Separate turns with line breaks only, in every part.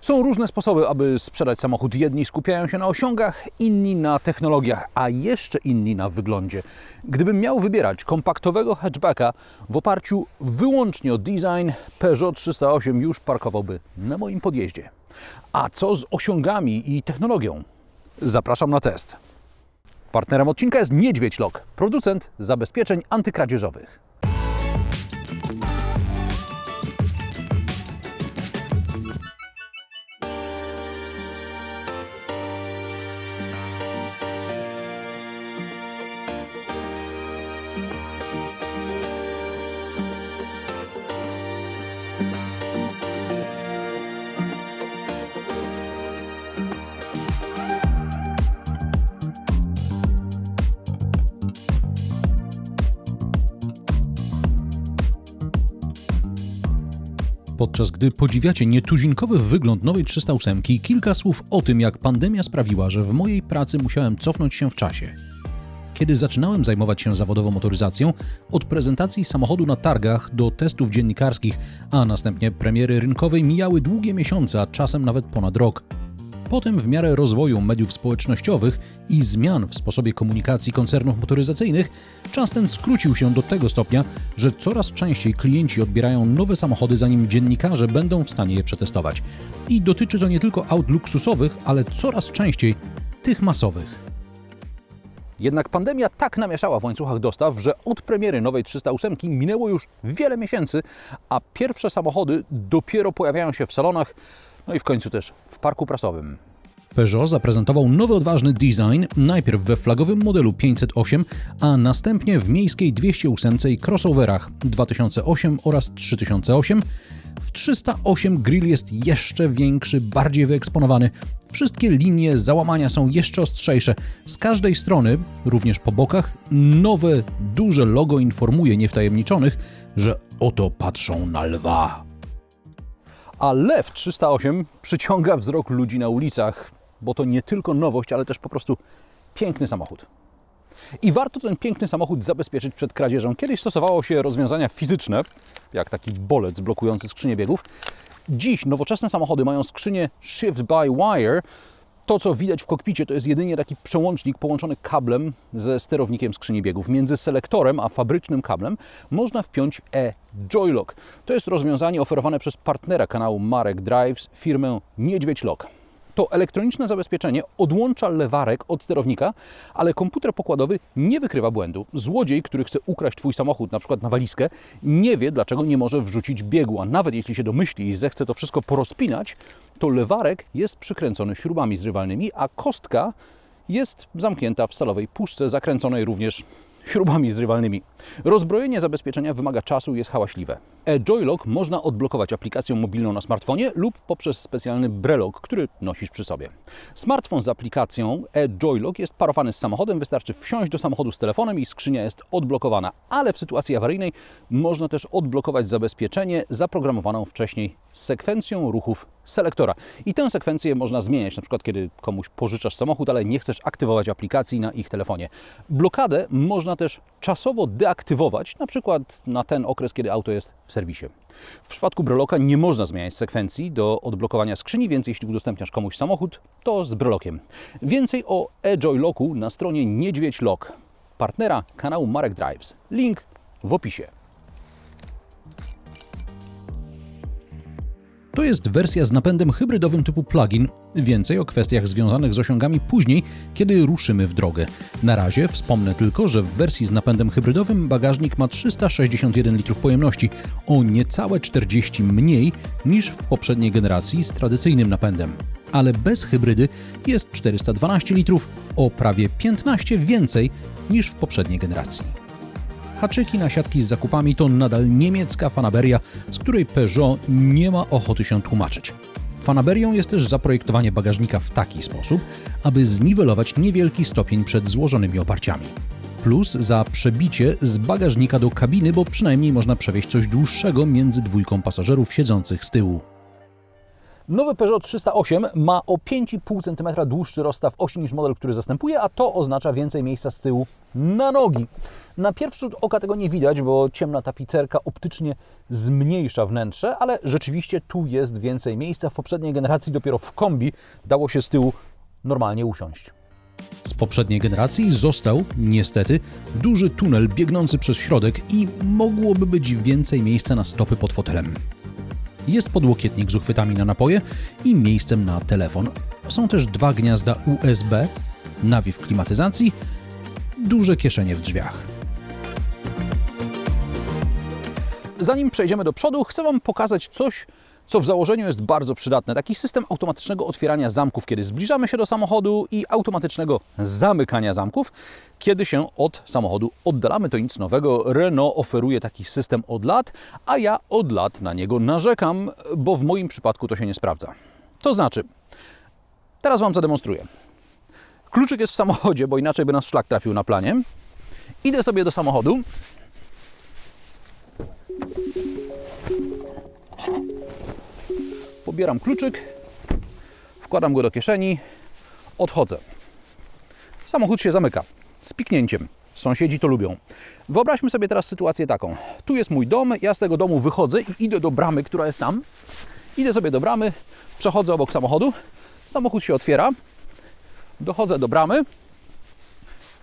Są różne sposoby, aby sprzedać samochód. Jedni skupiają się na osiągach, inni na technologiach, a jeszcze inni na wyglądzie. Gdybym miał wybierać kompaktowego hatchbacka w oparciu wyłącznie o design, Peugeot 308 już parkowałby na moim podjeździe. A co z osiągami i technologią? Zapraszam na test. Partnerem odcinka jest Niedźwiedź Lock, producent zabezpieczeń antykradzieżowych. Podczas gdy podziwiacie nietuzinkowy wygląd nowej 308, kilka słów o tym, jak pandemia sprawiła, że w mojej pracy musiałem cofnąć się w czasie. Kiedy zaczynałem zajmować się zawodową motoryzacją, od prezentacji samochodu na targach do testów dziennikarskich, a następnie premiery rynkowej mijały długie miesiące, a czasem nawet ponad rok. Potem, w miarę rozwoju mediów społecznościowych i zmian w sposobie komunikacji koncernów motoryzacyjnych, czas ten skrócił się do tego stopnia, że coraz częściej klienci odbierają nowe samochody, zanim dziennikarze będą w stanie je przetestować. I dotyczy to nie tylko aut luksusowych, ale coraz częściej tych masowych. Jednak pandemia tak namieszała w łańcuchach dostaw, że od premiery nowej 308 minęło już wiele miesięcy, a pierwsze samochody dopiero pojawiają się w salonach, no i w końcu też w parku prasowym. Peugeot zaprezentował nowy odważny design, najpierw we flagowym modelu 508, a następnie w miejskiej 208 i crossoverach 2008 oraz 3008. W 308 grill jest jeszcze większy, bardziej wyeksponowany. Wszystkie linie załamania są jeszcze ostrzejsze. Z każdej strony, również po bokach, nowe, duże logo informuje niewtajemniczonych, że oto patrzą na lwa. A Lew 308 przyciąga wzrok ludzi na ulicach, bo to nie tylko nowość, ale też po prostu piękny samochód. I warto ten piękny samochód zabezpieczyć przed kradzieżą. Kiedyś stosowało się rozwiązania fizyczne, jak taki bolec blokujący skrzynię biegów. Dziś nowoczesne samochody mają skrzynię Shift by Wire. To, co widać w kokpicie, to jest jedynie taki przełącznik połączony kablem ze sterownikiem skrzyni biegów. Między selektorem a fabrycznym kablem można wpiąć e-Joylock. To jest rozwiązanie oferowane przez partnera kanału Marek Drives, firmę Niedźwiedź Lock. To elektroniczne zabezpieczenie odłącza lewarek od sterownika, ale komputer pokładowy nie wykrywa błędu. Złodziej, który chce ukraść Twój samochód, na przykład na walizkę, nie wie, dlaczego nie może wrzucić biegu, a nawet jeśli się domyśli i zechce to wszystko porozpinać, to lewarek jest przykręcony śrubami zrywalnymi, a kostka jest zamknięta w stalowej puszce, zakręconej również śrubami zrywalnymi. Rozbrojenie zabezpieczenia wymaga czasu i jest hałaśliwe. E-Joylock można odblokować aplikacją mobilną na smartfonie lub poprzez specjalny brelok, który nosisz przy sobie. Smartfon z aplikacją e-Joylock jest parowany z samochodem, wystarczy wsiąść do samochodu z telefonem i skrzynia jest odblokowana, ale w sytuacji awaryjnej można też odblokować zabezpieczenie zaprogramowaną wcześniej sekwencją ruchów selektora. I tę sekwencję można zmieniać, na przykład kiedy komuś pożyczasz samochód, ale nie chcesz aktywować aplikacji na ich telefonie. Blokadę można też czasowo deaktywować, na przykład na ten okres, kiedy auto jest w serwisie. W przypadku breloka nie można zmieniać sekwencji do odblokowania skrzyni, więc jeśli udostępniasz komuś samochód, to z brelokiem. Więcej o e-Joylocku na stronie Niedźwiedź Lock, partnera kanału Marek Drives. Link w opisie. To jest wersja z napędem hybrydowym typu plug-in. Więcej o kwestiach związanych z osiągami później, kiedy ruszymy w drogę. Na razie wspomnę tylko, że w wersji z napędem hybrydowym bagażnik ma 361 litrów pojemności, o niecałe 40 mniej niż w poprzedniej generacji z tradycyjnym napędem. Ale bez hybrydy jest 412 litrów, o prawie 15 więcej niż w poprzedniej generacji. Haczyki na siatki z zakupami to nadal niemiecka fanaberia, z której Peugeot nie ma ochoty się tłumaczyć. Fanaberią jest też zaprojektowanie bagażnika w taki sposób, aby zniwelować niewielki stopień przed złożonymi oparciami. Plus za przebicie z bagażnika do kabiny, bo przynajmniej można przewieźć coś dłuższego między dwójką pasażerów siedzących z tyłu. Nowy Peugeot 308 ma o 5,5 cm dłuższy rozstaw osi niż model, który zastępuje, a to oznacza więcej miejsca z tyłu na nogi. Na pierwszy rzut oka tego nie widać, bo ciemna tapicerka optycznie zmniejsza wnętrze, ale rzeczywiście tu jest więcej miejsca. W poprzedniej generacji dopiero w kombi dało się z tyłu normalnie usiąść. Z poprzedniej generacji został, niestety, duży tunel biegnący przez środek i mogłoby być więcej miejsca na stopy pod fotelem. Jest podłokietnik z uchwytami na napoje i miejscem na telefon. Są też dwa gniazda USB, nawiew klimatyzacji, duże kieszenie w drzwiach. Zanim przejdziemy do przodu, chcę Wam pokazać coś, co w założeniu jest bardzo przydatne. Taki system automatycznego otwierania zamków, kiedy zbliżamy się do samochodu i automatycznego zamykania zamków, kiedy się od samochodu oddalamy. To nic nowego. Renault oferuje taki system od lat, a ja od lat na niego narzekam, bo w moim przypadku to się nie sprawdza. To znaczy, teraz Wam zademonstruję. Kluczyk jest w samochodzie, bo inaczej by nas szlak trafił na planie. Idę sobie do samochodu, pobieram kluczyk, wkładam go do kieszeni, odchodzę. Samochód się zamyka z piknięciem. Sąsiedzi to lubią. Wyobraźmy sobie teraz sytuację taką. Tu jest mój dom, ja z tego domu wychodzę i idę do bramy, która jest tam. Idę sobie do bramy, przechodzę obok samochodu, samochód się otwiera, dochodzę do bramy,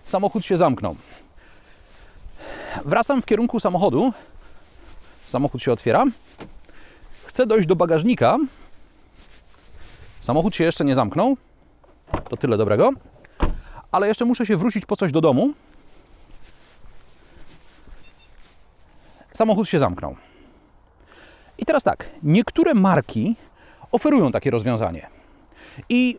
samochód się zamknął. Wracam w kierunku samochodu, samochód się otwiera, chcę dojść do bagażnika. Samochód się jeszcze nie zamknął. To tyle dobrego. Ale jeszcze muszę się wrócić po coś do domu. Samochód się zamknął. I teraz tak, niektóre marki oferują takie rozwiązanie. I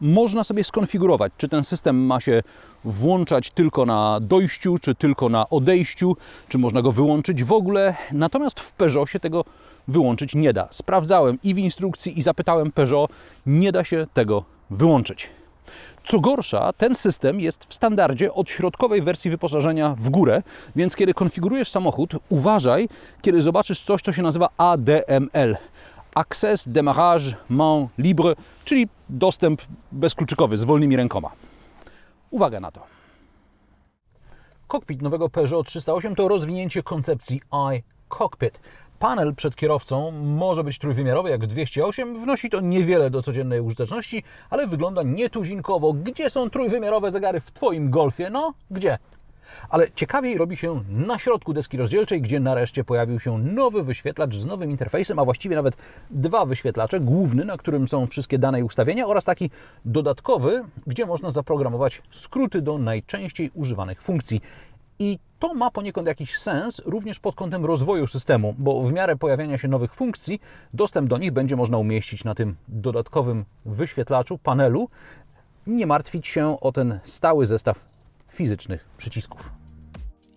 można sobie skonfigurować, czy ten system ma się włączać tylko na dojściu, czy tylko na odejściu, czy można go wyłączyć w ogóle. Natomiast w Peugeotie tego wyłączyć nie da. Sprawdzałem i w instrukcji, i zapytałem Peugeot, nie da się tego wyłączyć. Co gorsza, ten system jest w standardzie od środkowej wersji wyposażenia w górę, więc kiedy konfigurujesz samochód, uważaj, kiedy zobaczysz coś, co się nazywa ADML. Access Démarrage Main Libre, czyli dostęp bezkluczykowy z wolnymi rękoma. Uwaga na to. Kokpit nowego Peugeot 308 to rozwinięcie koncepcji iCockpit. Panel przed kierowcą może być trójwymiarowy jak w 208, wnosi to niewiele do codziennej użyteczności, ale wygląda nietuzinkowo. Gdzie są trójwymiarowe zegary w Twoim Golfie? No, gdzie? Ale ciekawiej robi się na środku deski rozdzielczej, gdzie nareszcie pojawił się nowy wyświetlacz z nowym interfejsem, a właściwie nawet dwa wyświetlacze. Główny, na którym są wszystkie dane i ustawienia, oraz taki dodatkowy, gdzie można zaprogramować skróty do najczęściej używanych funkcji. I to ma poniekąd jakiś sens również pod kątem rozwoju systemu, bo w miarę pojawiania się nowych funkcji, dostęp do nich będzie można umieścić na tym dodatkowym wyświetlaczu, panelu, nie martwić się o ten stały zestaw fizycznych przycisków.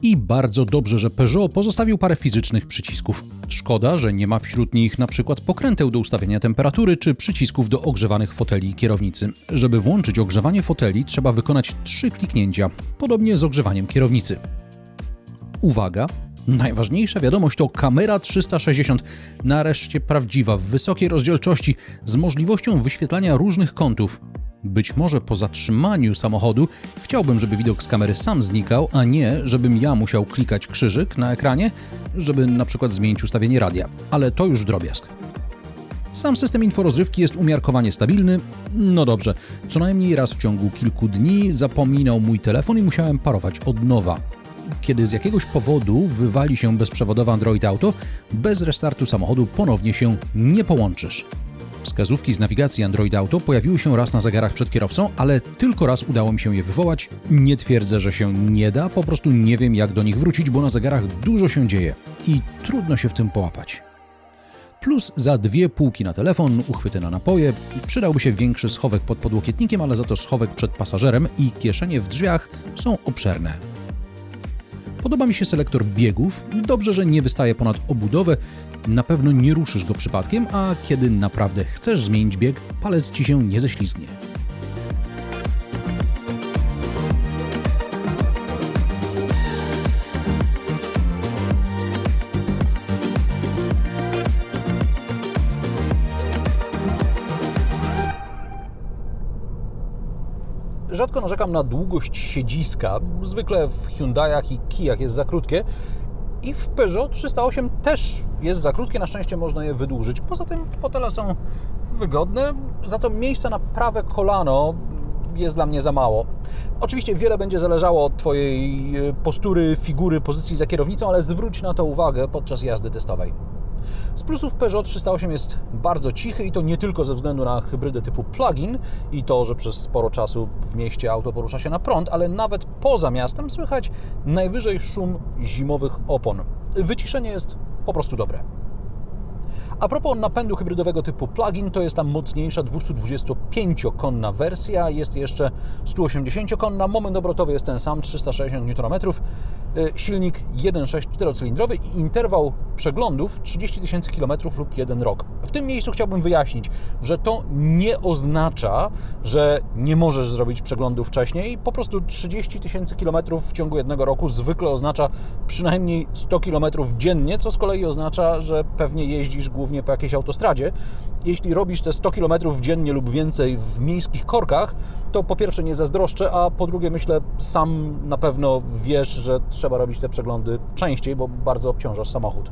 I bardzo dobrze, że Peugeot pozostawił parę fizycznych przycisków. Szkoda, że nie ma wśród nich na przykład pokręteł do ustawienia temperatury czy przycisków do ogrzewanych foteli i kierownicy. Żeby włączyć ogrzewanie foteli, trzeba wykonać trzy kliknięcia, podobnie z ogrzewaniem kierownicy. Uwaga! Najważniejsza wiadomość to kamera 360, nareszcie prawdziwa, w wysokiej rozdzielczości, z możliwością wyświetlania różnych kątów. Być może po zatrzymaniu samochodu chciałbym, żeby widok z kamery sam znikał, a nie, żebym ja musiał klikać krzyżyk na ekranie, żeby na przykład zmienić ustawienie radia. Ale to już drobiazg. Sam system inforozrywki jest umiarkowanie stabilny. No dobrze, co najmniej raz w ciągu kilku dni zapominał mój telefon i musiałem parować od nowa. Kiedy z jakiegoś powodu wywali się bezprzewodowe Android Auto, bez restartu samochodu ponownie się nie połączysz. Wskazówki z nawigacji Android Auto pojawiły się raz na zegarach przed kierowcą, ale tylko raz udało mi się je wywołać. Nie twierdzę, że się nie da, po prostu nie wiem jak do nich wrócić, bo na zegarach dużo się dzieje i trudno się w tym połapać. Plus za dwie półki na telefon, uchwyty na napoje, przydałby się większy schowek pod podłokietnikiem, ale za to schowek przed pasażerem i kieszenie w drzwiach są obszerne. Podoba mi się selektor biegów. Dobrze, że nie wystaje ponad obudowę. Na pewno nie ruszysz go przypadkiem, a kiedy naprawdę chcesz zmienić bieg, palec ci się nie ześlizgnie. Rzadko narzekam na długość siedziska. Zwykle w Hyundaiach i Kijach jest za krótkie. I w Peugeot 308 też jest za krótkie, na szczęście można je wydłużyć. Poza tym fotele są wygodne, za to miejsca na prawe kolano jest dla mnie za mało. Oczywiście wiele będzie zależało od Twojej e, postury, figury, pozycji za kierownicą, ale zwróć na to uwagę podczas jazdy testowej. Z plusów Peugeot 308 jest bardzo cichy i to nie tylko ze względu na hybrydę typu plug-in i to, że przez sporo czasu w mieście auto porusza się na prąd, ale nawet poza miastem słychać najwyżej szum zimowych opon. Wyciszenie jest po prostu dobre. A propos napędu hybrydowego typu plug-in, to jest tam mocniejsza 225-konna wersja, jest jeszcze 180-konna, moment obrotowy jest ten sam, 360 Nm, silnik 1.6 4-cylindrowy i interwał przeglądów 30 tysięcy km lub 1 rok. W tym miejscu chciałbym wyjaśnić, że to nie oznacza, że nie możesz zrobić przeglądu wcześniej, po prostu 30 tysięcy km w ciągu jednego roku zwykle oznacza przynajmniej 100 km dziennie, co z kolei oznacza, że pewnie jeździsz głównie po jakiejś autostradzie. Jeśli robisz te 100 km dziennie lub więcej w miejskich korkach, to po pierwsze nie zazdroszczę, a po drugie myślę, sam na pewno wiesz, że trzeba robić te przeglądy częściej, bo bardzo obciążasz samochód.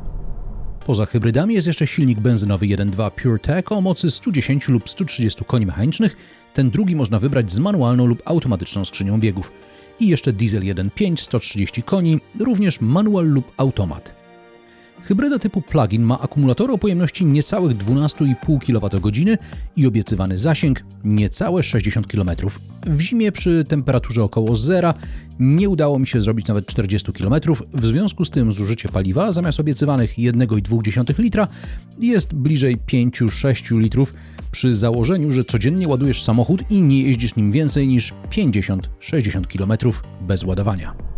Poza hybrydami jest jeszcze silnik benzynowy 1.2 PureTech o mocy 110 lub 130 koni mechanicznych. Ten drugi można wybrać z manualną lub automatyczną skrzynią biegów. I jeszcze diesel 1.5 130 koni, również manual lub automat. Hybryda typu plug-in ma akumulator o pojemności niecałych 12,5 kWh i obiecywany zasięg niecałe 60 km. W zimie przy temperaturze około zera nie udało mi się zrobić nawet 40 km, w związku z tym zużycie paliwa zamiast obiecywanych 1,2 litra jest bliżej 5-6 litrów przy założeniu, że codziennie ładujesz samochód i nie jeździsz nim więcej niż 50-60 km bez ładowania.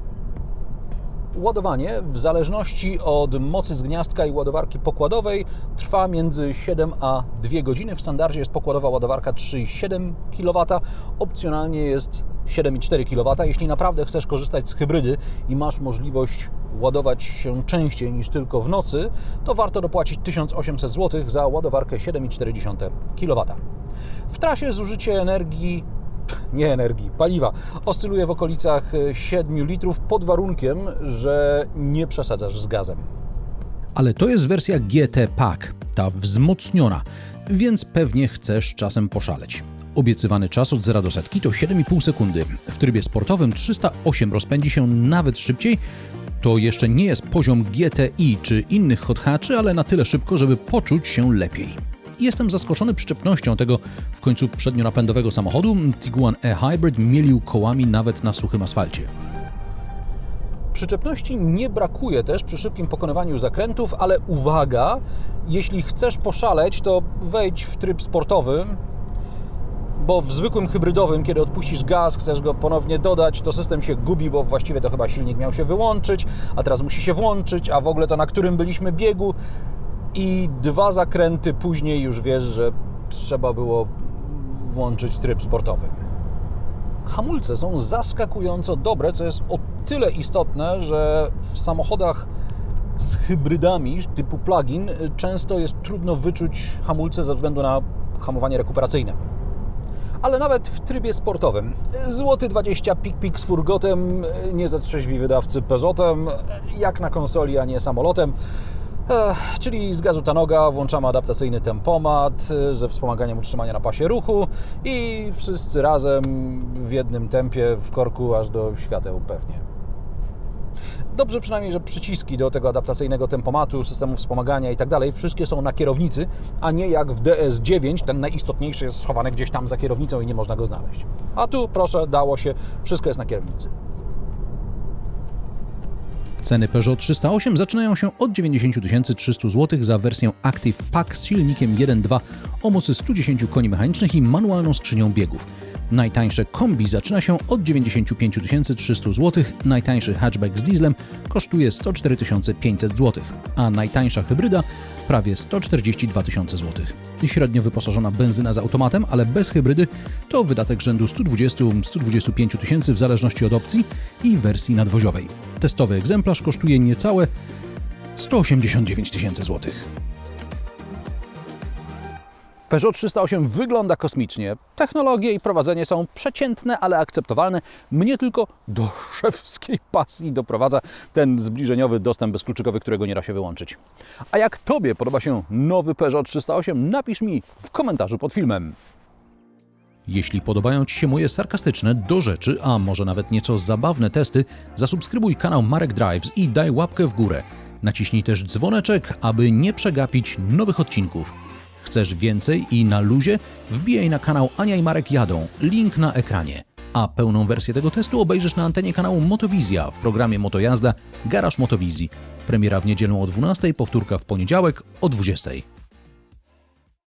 Ładowanie w zależności od mocy z gniazdka i ładowarki pokładowej trwa między 7 a 2 godziny. W standardzie jest pokładowa ładowarka 3,7 kW, opcjonalnie jest 7,4 kW. Jeśli naprawdę chcesz korzystać z hybrydy i masz możliwość ładować się częściej niż tylko w nocy, to warto dopłacić 1800 zł za ładowarkę 7,4 kW. W trasie zużycie energii nie energii, paliwa, oscyluje w okolicach 7 e, litrów pod warunkiem, że nie przesadzasz z gazem. Ale to jest wersja GT Pack, ta wzmocniona, więc pewnie chcesz czasem poszaleć. Obiecywany czas od 0 do setki to 7,5 sekundy. W trybie sportowym 308 rozpędzi się nawet szybciej. To jeszcze nie jest poziom GTI czy innych hot ale na tyle szybko, żeby poczuć się lepiej jestem zaskoczony przyczepnością tego w końcu przednionapędowego samochodu. Tiguan e-Hybrid mielił kołami nawet na suchym asfalcie. Przyczepności nie brakuje też przy szybkim pokonywaniu zakrętów, ale uwaga, jeśli chcesz poszaleć, to wejdź w tryb sportowy, bo w zwykłym hybrydowym, kiedy odpuścisz gaz, chcesz go ponownie dodać, to system się gubi, bo właściwie to chyba silnik miał się wyłączyć, a teraz musi się włączyć, a w ogóle to na którym byliśmy biegu i dwa zakręty później już wiesz, że trzeba było włączyć tryb sportowy. Hamulce są zaskakująco dobre, co jest o tyle istotne, że w samochodach z hybrydami typu plug-in często jest trudno wyczuć hamulce ze względu na hamowanie rekuperacyjne. Ale nawet w trybie sportowym. Złoty 20 pik-pik z furgotem, nie zatrzeźwi wydawcy Peugeotem, jak na konsoli, a nie samolotem. Czyli z gazu ta noga, włączamy adaptacyjny tempomat e, ze wspomaganiem utrzymania na pasie ruchu i wszyscy razem w jednym tempie w korku aż do świateł pewnie. Dobrze przynajmniej, że przyciski do tego adaptacyjnego tempomatu, systemu wspomagania i tak dalej, wszystkie są na kierownicy, a nie jak w DS9, ten najistotniejszy jest schowany gdzieś tam za kierownicą i nie można go znaleźć. A tu proszę, dało się, wszystko jest na kierownicy. Ceny Peugeot 308 zaczynają się od 90 300 zł za wersję Active Pack z silnikiem 1.2 o mocy 110 koni mechanicznych i manualną skrzynią biegów. Najtańsze kombi zaczyna się od 95 300 zł, najtańszy hatchback z dieslem kosztuje 104 500 zł, a najtańsza hybryda prawie 142 tysiące zł. Średnio wyposażona benzyna z automatem, ale bez hybrydy to wydatek rzędu 120-125 tysięcy w zależności od opcji i wersji nadwoziowej. Testowy egzemplarz kosztuje niecałe 189 tysięcy złotych. Peugeot 308 wygląda kosmicznie. Technologie i prowadzenie są przeciętne, ale akceptowalne. Mnie tylko do szewskiej pasji doprowadza ten zbliżeniowy dostęp bezkluczykowy, którego nie da się wyłączyć. A jak Tobie podoba się nowy Peugeot 308, napisz mi w komentarzu pod filmem. Jeśli podobają Ci się moje sarkastyczne, do rzeczy, a może nawet nieco zabawne testy, zasubskrybuj kanał Marek Drives i daj łapkę w górę. Naciśnij też dzwoneczek, aby nie przegapić nowych odcinków. Chcesz więcej i na luzie? Wbijaj na kanał Ania i Marek jadą, link na ekranie. A pełną wersję tego testu obejrzysz na antenie kanału Motowizja w programie Motojazda Garaż Motowizji. Premiera w niedzielę o 12, powtórka w poniedziałek o 20.